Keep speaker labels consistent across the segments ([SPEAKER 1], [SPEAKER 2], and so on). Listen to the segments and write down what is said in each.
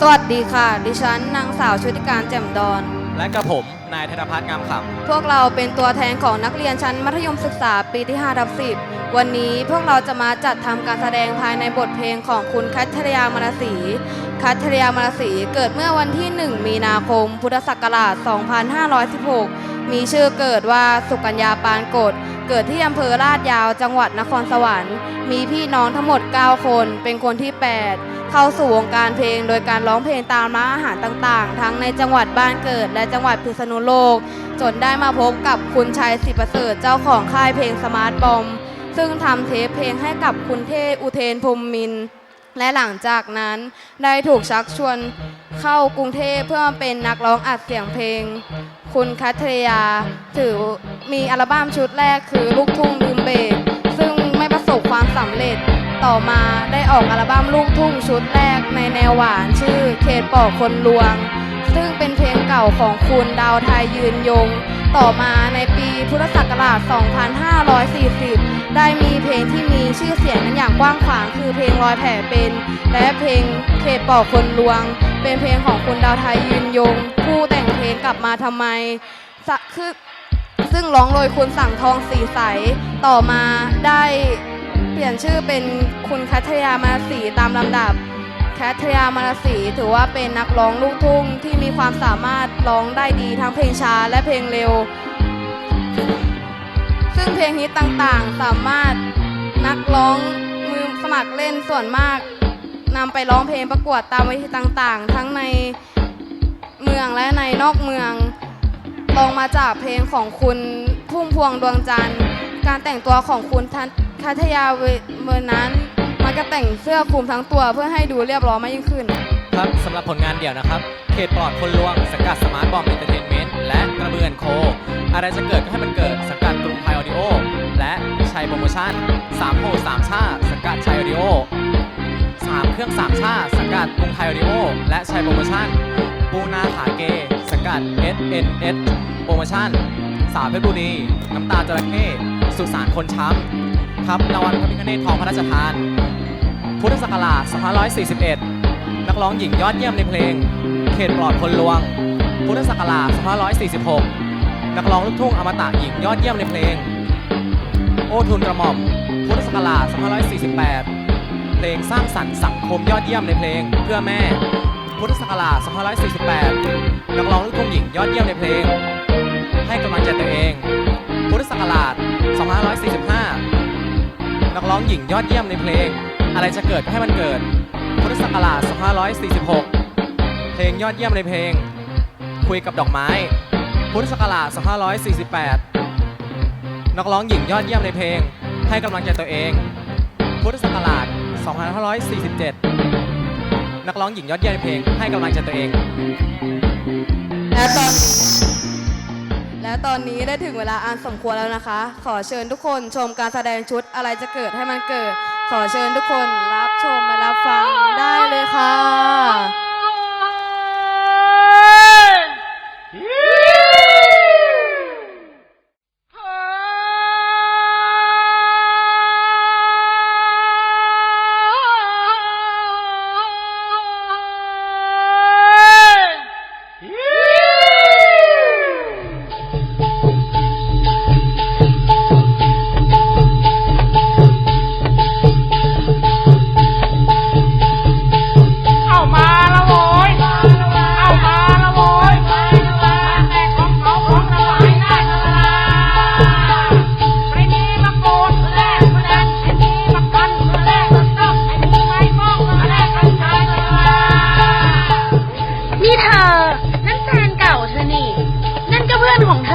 [SPEAKER 1] สวัสดีค่ะ ดิฉันนางสาวชุติการแจ่มดอน
[SPEAKER 2] และกับผมนายธนพัฒน์งามข
[SPEAKER 1] พวกเราเป็นตัวแทนของนักเรียนชั้นมัธยมศึกษาปีที่5ทับ10 วันนี้พวกเราจะมาจัดทำการแสดงภายในบทเพลงของคุณคัทริยามนสีคัทริยามนสีเกิดเมื่อวันที่ 1 มีนาคม พุทธศักราช 2516 มีชื่อเกิดว่าสุกัญญาปานกฎ เกิดที่อำเภอลาดยาวจังหวัดนครสวรรค์ มีพี่น้องทั้งหมด 9 คน เป็นคนที่ 8 เข้าสู่วงการเพลง โดยการร้องเพลงตามร้านอาหารต่างๆ ทั้งในจังหวัดบ้านเกิด และจังหวัดพิษณุโลก จนได้มาพบกับคุณชัยศิประเสริฐเจ้าของค่ายเพลงสมาร์ทบอม ซึ่งทำเทปเพลงให้กับคุณเทอุเทนพรมมินและหลังจากนั้นได้ถูกชักชวนเข้ากรุงเทพเพื่อเป็นนักร้องอัดเสียงเพลง คุณคัทริยา ถือมีอัลบั้มชุดแรกคือลูกทุ่งลืมเบรกซึ่งไม่ประสบความสำเร็จ ต่อมาได้ออกอัลบั้มลูกทุ่งชุดแรกในแนวหวานชื่อเขตปอกคนลวง ซึ่งเป็นเพลงเก่าของคุณดาวไทยยืนยง ต่อมาในปีพุทธศักราช 2540 ได้มีเพลงที่มีชื่อเสียงกันอย่าง กว้างขวางคือเพลงรอยแผลเป็น และเพลงเขตปอกคนลวง เป็นเพลงของคุณดาวไทยยืนยง ผู้แต่งเพลงกลับมาทำไมคือซึ่งร้องโดยคุณสั่งทองสีใส ต่อมาได้เปลี่ยนชื่อเป็นคุณคัทยามาสีตามลำดับแคทยามานสีถือว่าเป็นนักร้องลูกทุ่งที่มีความสามารถร้องได้ดีทั้งเพลงช้าและเพลงเร็ว ซึ่งเพลงฮิตต่างๆ สามารถนักร้อง สมัครเล่นส่วนมากนำไปร้องเพลงประกวดตามเวทีต่างๆ ทั้งในเมืองและในนอกเมืองลองมาจากเพลงของคุณพุ่มพวงดวงจันทร์ การแต่งตัวของคุณทันคัทยาเวเมื่อนั้น มันก็แต่งเสื้อคลุมทั้งตัวเพื่อให้ดูเรียบร้อยมากยิ่งขึ้น
[SPEAKER 2] ครับสำหรับผลงานเดี่ยวนะครับ เขตปลอดคนลวงสังกัดสมาร์ทบอมเอนเตอร์เทนเมนต์และกระเบือนโค อะไรจะเกิดก็ให้มันเกิดสังกัดกรุงไทยออดิโอและ ชัยโปรโมชั่น3โหสามชาสังกัดชัยออดิโอ3เครื่องสามชาสังกัดกรุงไทยออดิโอและชัยโปรโมชั่น ปูนาขาเก สังกัด SNS โปรโมชั่น สาวเพชรบุรี น้ำตาจระเข้สุสานคนช้ำครับรางวัลพระพิฆเนศทองพระราชทาน พุทธศักราช2541 นักร้องหญิงยอดเยี่ยมในเพลง เขตปลอดคนลวง พุทธศักราช2546 นักร้องลูกทุ่งอมตะหญิงยอดเยี่ยมในเพลง ทุนกระหม่อม พุทธศักราช2548 เพลงสร้างสรรค์สังคมยอดเยี่ยมในเพลง เพื่อแม่ พุทธศักราช2548 นักร้องลูกทุ่งหญิงยอดเยี่ยมในเพลง ให้กำลังใจตัวเอง พุทธศักราช2545 นักร้องหญิงยอดเยี่ยมในเพลง อะไรจะเกิดก็ให้มันเกิด พุทธศักราช2546 เพลงยอดเยี่ยมในเพลง คุยกับดอกไม้ พุทธศักราช2548 นักร้องหญิงยอดเยี่ยมในเพลง ให้กำลังใจตัวเอง พุทธศักราช 2547 นักร้องหญิงยอดเยี่ยมในเพลง ให้กำลังใจตัวเอง
[SPEAKER 1] และตอนนี้และตอนนี้ได้ถึงเวลาอันสมควรแล้วนะคะ ขอเชิญทุกคนชมการแสดงชุดอะไรจะเกิดให้มันเกิด ขอเชิญทุกคนรับชมและรับฟังได้เลยค่ะ
[SPEAKER 3] เ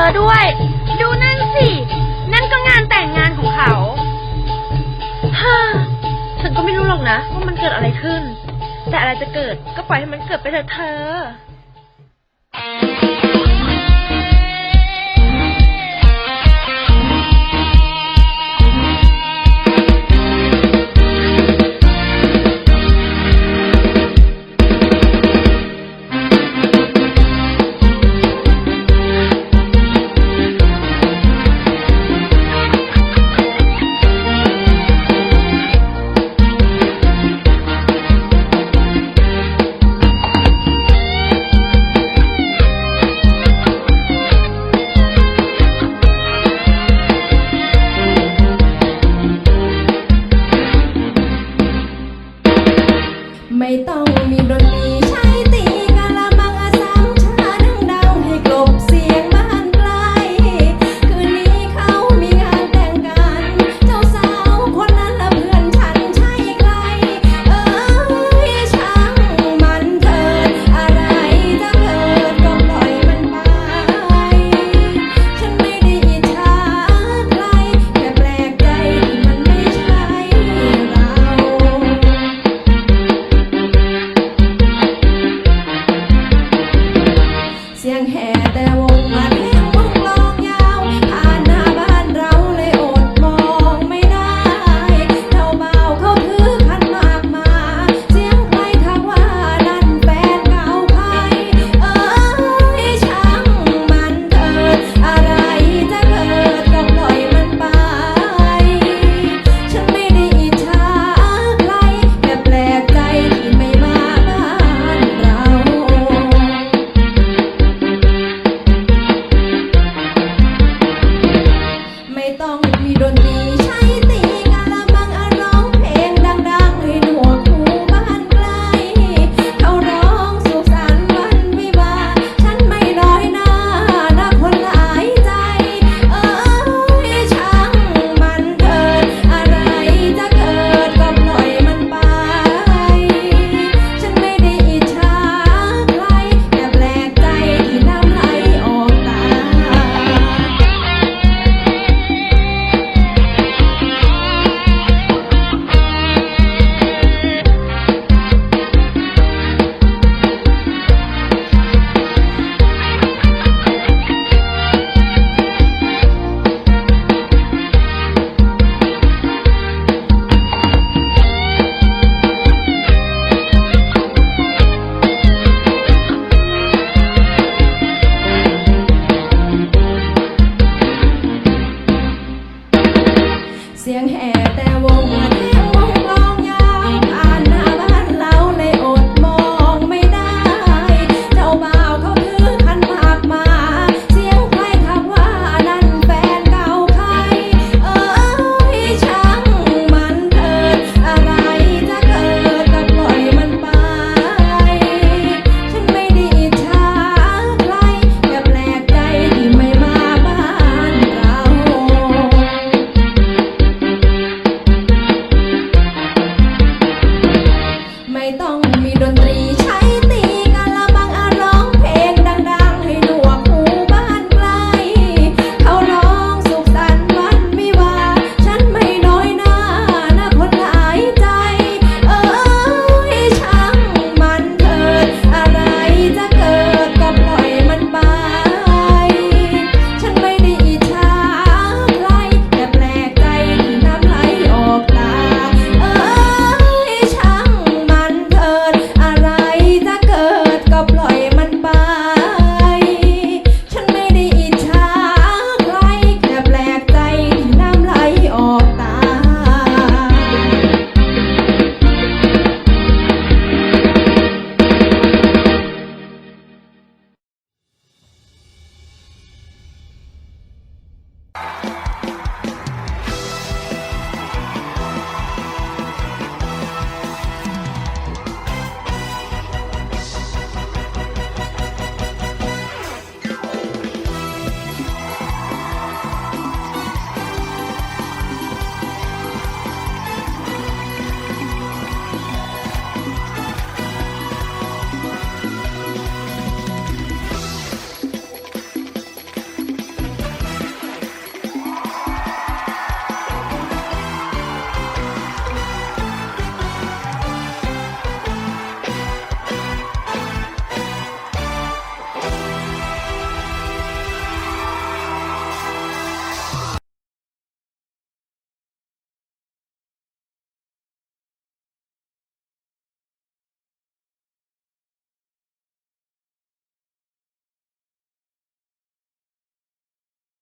[SPEAKER 3] อน
[SPEAKER 4] ของเธอด้วย ดูนั่นสิ นั่นก็งานแต่งงานของเขาฮ่าฉันก็ไม่รู้หรอกนะว่ามันเกิดอะไรขึ้น แต่อะไรจะเกิดก็ปล่อยให้มันเกิดไปเถอะเธอ
[SPEAKER 5] ดนตรีใช้ตี